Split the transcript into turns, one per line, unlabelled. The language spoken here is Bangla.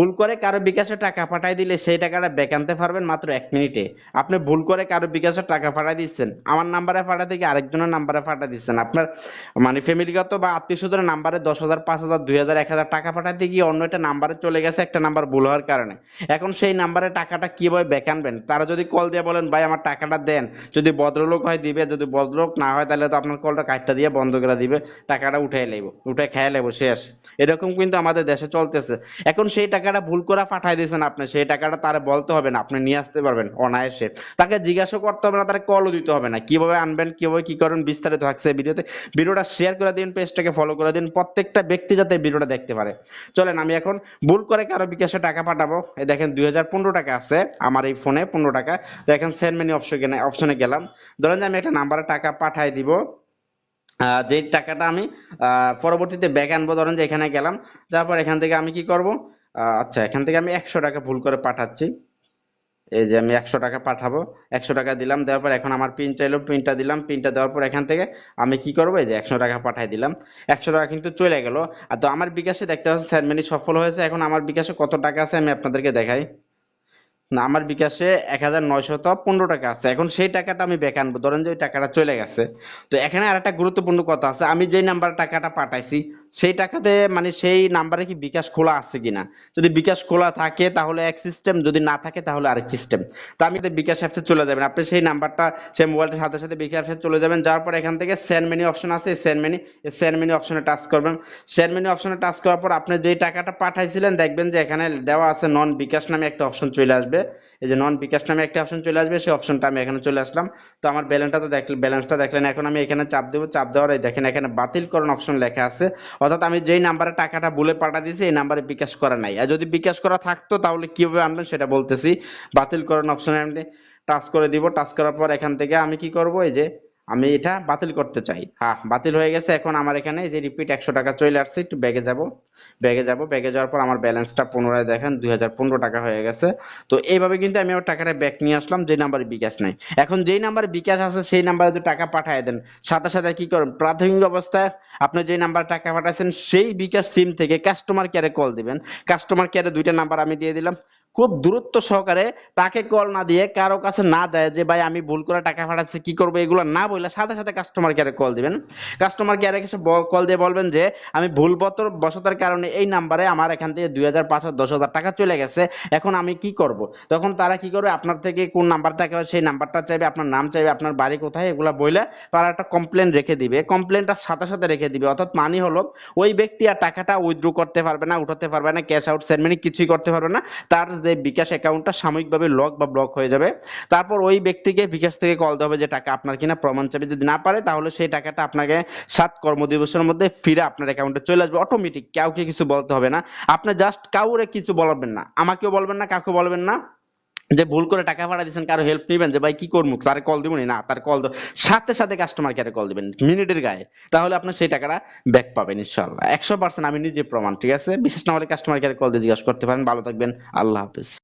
ভুল করে কারও বিকাশে টাকা পাঠাই দিলে সেই টাকাটা ব্যাক আনতে পারবেন মাত্র এক মিনিটে। আপনি ভুল করে কারও বিকাশে টাকা পাঠাই দিচ্ছেন। আমার নাম্বারে পাঠা থেকে আরেকজনের নাম্বারে পাঠা দিচ্ছেন। আপনার মানে ফ্যামিলিগত বা আত্মীয় স্বজনের নাম্বারে দশ হাজার, পাঁচ হাজার, দুই হাজার, এক হাজার টাকা পাঠাতে গিয়ে অন্য একটা নাম্বারে চলে গেছে, একটা নাম্বার ভুল হওয়ার কারণে। এখন সেই নাম্বারে টাকাটা কীভাবে ব্যাক আনবেন? তারা যদি কল দিয়ে বলেন, ভাই, আমার টাকাটা দেন। যদি ভদ্রলোক হয়, দিবে। যদি ভদ্রলোক না হয়, তাহলে তো আপনার কলটা কাটটা দিয়ে বন্ধ করে দিবে। টাকাটা উঠাই লাইব উঠে খেয়ে লাইব, শেষ। এরকম কিন্তু আমাদের দেশে চলতেছে। এখন সেই টাকাটা ভুল করে পাঠাই দিয়েছেন আপনি, সেই টাকাটা তারা বলতে হবে না, আপনি নিয়ে আসতে পারবেন অনায়াসে। তাকে জিজ্ঞাসা করতে হবে না, তারা কলও দিতে হবে না। কীভাবে আনবেন, কীভাবে কি করবেন বিস্তারিত থাকছে ভিডিওতে। ভিডিওটা শেয়ার করে দিন পেজটাকে ফলো করে দিন, প্রত্যেকটা ব্যক্তি যাতে ভিডিওটা দেখতে পারে। চলেন, আমি এখন ভুল করে কারও বিকাশে টাকা পাঠাবো। এই দেখেন, দুই হাজার পনেরো টাকা আছে আমার এই ফোনে পনেরো টাকা। তো এখন সেন্ড মেনি অপশনে অপশনে গেলাম। ধরেন যে আমি একটা নাম্বারে টাকা পাঠাই দিব। যে টাকাটা আমি পরবর্তীতে ব্যাক আনব, ধরেন যে এখানে গেলাম। তারপর এখান থেকে আমি কি করব? আচ্ছা এখান থেকে আমি একশো টাকা ভুল করে পাঠাচ্ছি। এই যে আমি একশো টাকা পাঠাবো। একশো টাকা দিলাম, দেওয়ার পর এখন আমার পিন চাইলো পিনটা দিলাম পিনটা দেওয়ার পর এখান থেকে আমি কি করব? এই যে একশো টাকা পাঠাই দিলাম। একশো টাকা কিন্তু চলে গেল। আর তো আমার বিকাশে দেখতে পাচ্ছেন সেরেমনি সফল হয়েছে। এখন আমার বিকাশে কত টাকা আছে আমি আপনাদেরকে দেখাই। না, আমার বিকাশে এক হাজার নয়শত পনেরো টাকা আছে। এখন সেই টাকাটা আমি ব্যাক আনব। ধরেন যে ওই টাকাটা চলে গেছে। তো এখানে আর একটা গুরুত্বপূর্ণ কথা আছে। আমি যেই নাম্বার টাকাটা পাঠাইছি সেই টাকাতে মানে সেই নাম্বারে কি বিকাশ খোলা আছে কিনা? যদি বিকাশ খোলা থাকে তাহলে এক সিস্টেম যদি না থাকে তাহলে আরেক সিস্টেম তো আমি বিকাশ অ্যাপসে চলে যাবেন, আপনি সেই নাম্বারটা, সেই মোবাইলটার সাথে সাথে বিকাশ অ্যাপসে চলে যাবেন যাওয়ার পর এখান থেকে সেন্ড মেনি অপশন আছে সেন্ড মেনি সেন্ড মেনি অপশনে টাচ করবেন। সেন্ড মেনি অপশনে টাচ করার পর আপনি যেই টাকাটা পাঠাইছিলেন, দেখবেন যে এখানে দেওয়া আছে নন বিকাশ নামে একটা অপশন চলে আসবে। এই যে নন বিকাশ নামে একটা অপশন চলে আসবে, সেই অপশনটা আমি এখানে চলে আসলাম। তো আমার ব্যালেন্সটা তো দেখলে ব্যালেন্সটা দেখলেন, এখন আমি এখানে চাপ দেবো। চাপ দেওয়ার এই দেখেন, এখানে বাতিল করুন অপশন লেখা আছে। অর্থাৎ আমি যেই নাম্বারে টাকাটা বলে পাঠা দিয়েছি, এই নাম্বারে বিকাশ করা নাই। আর যদি বিকাশ করা থাকতো, তাহলে কীভাবে আনবেন সেটা বলতেছি। বাতিল করুন অপশনে আমি টাচ করে দিব। টাচ করার পর এখান থেকে আমি কি করব, এই যে আমি এটা বাতিল করতে চাই। হ্যাঁ বাতিল হয়ে গেছে, এখন আমার এখানে যে রিপিট একশো টাকা চলে আসছে, একটু ব্যাগে যাব। ব্যাগে যাব, ব্যাগে যাওয়ার পর আমার ব্যালেন্সটা পুনরায় দেখেন, দুই হাজার পনেরো টাকা হয়ে গেছে। তো এইভাবে কিন্তু আমি আমার টাকাটা ব্যাক নিয়ে আসলাম, যে নাম্বারে বিকাশ নাই। এখন যেই নাম্বারে বিকাশ আছে, সেই নাম্বারে যদি টাকা পাঠিয়ে দেন, সাথে সাথে কি করেন, প্রাথমিক অবস্থায় আপনি যে নাম্বার টাকা পাঠাচ্ছেন সেই বিকাশ সিম থেকে কাস্টমার কেয়ারে কল দিবেন। কাস্টমার কেয়ারে দুইটা নাম্বার আমি দিয়ে দিলাম। খুব দূরত্ব সহকারে তাকে কল না দিয়ে কারও কাছে না যায় যে, ভাই, আমি ভুল করে টাকা পাঠাচ্ছি, কি করব? এগুলো না বললে সাথে সাথে কাস্টমার কেয়ারে কল দিবেন। কাস্টমার কেয়ারে এসে কল দিয়ে বলবেন যে, আমি ভুল বসতার কারণে এই নাম্বারে আমার এখান থেকে দুই হাজার পাঁচ দশ হাজার টাকা চলে গেছে, এখন আমি কি করব? তখন তারা কি করবে? আপনার থেকে কোন নাম্বার টাকা সেই নাম্বারটা চাইবে, আপনার নাম চাইবে, আপনার বাড়ি কোথায়, এগুলা বইলে তারা একটা কমপ্লেন রেখে দিবে। কমপ্লেনটা সাথে সাথে রেখে দিবে। অর্থাৎ মানি হলো, ওই ব্যক্তি আর টাকাটা উইথড্র করতে পারবে না, উঠাতে পারবে না ক্যাশ আউট সেন্ড কিছুই করতে পারবে না। তার যে বিকাশ অ্যাকাউন্টটা সাময়িকভাবে লক বা ব্লক হয়ে যাবে। তারপর ওই ব্যক্তিকে বিকাশ থেকে কল দেবে যে টাকা আপনার কিনা প্রমাণ চাবি যদি না পারে, তাহলে সেই টাকাটা আপনাকে সাত কর্মদিবসের মধ্যে ফিরে আপনার অ্যাকাউন্টে চলে আসবে অটোমেটিক কাউকে কিছু বলতে হবে না। আপনি জাস্ট কাউরে কিছু বলবেন না। আমাকেও বলবেন না, কাউকে বলবেন না। যে ভুল করে টাকা ভাড়া দিচ্ছেন কারও হেল্প নিবেন, যে ভাই কি করব, তার কল দিব না, তার কল সাথে সাথে কাস্টমার কেয়ারে কল দিবেন মিনিটের গায়ে। তাহলে আপনার সেই টাকাটা ব্যাক পাবেন ইনশাল্লাহ একশো পার্সেন্ট আমি নিজে প্রমাণ, ঠিক আছে? বিশেষ না হলে কাস্টমার কেয়ারে কল দিয়ে জিজ্ঞাসা করতে পারেন। ভালো থাকবেন, আল্লাহ হাফিজ।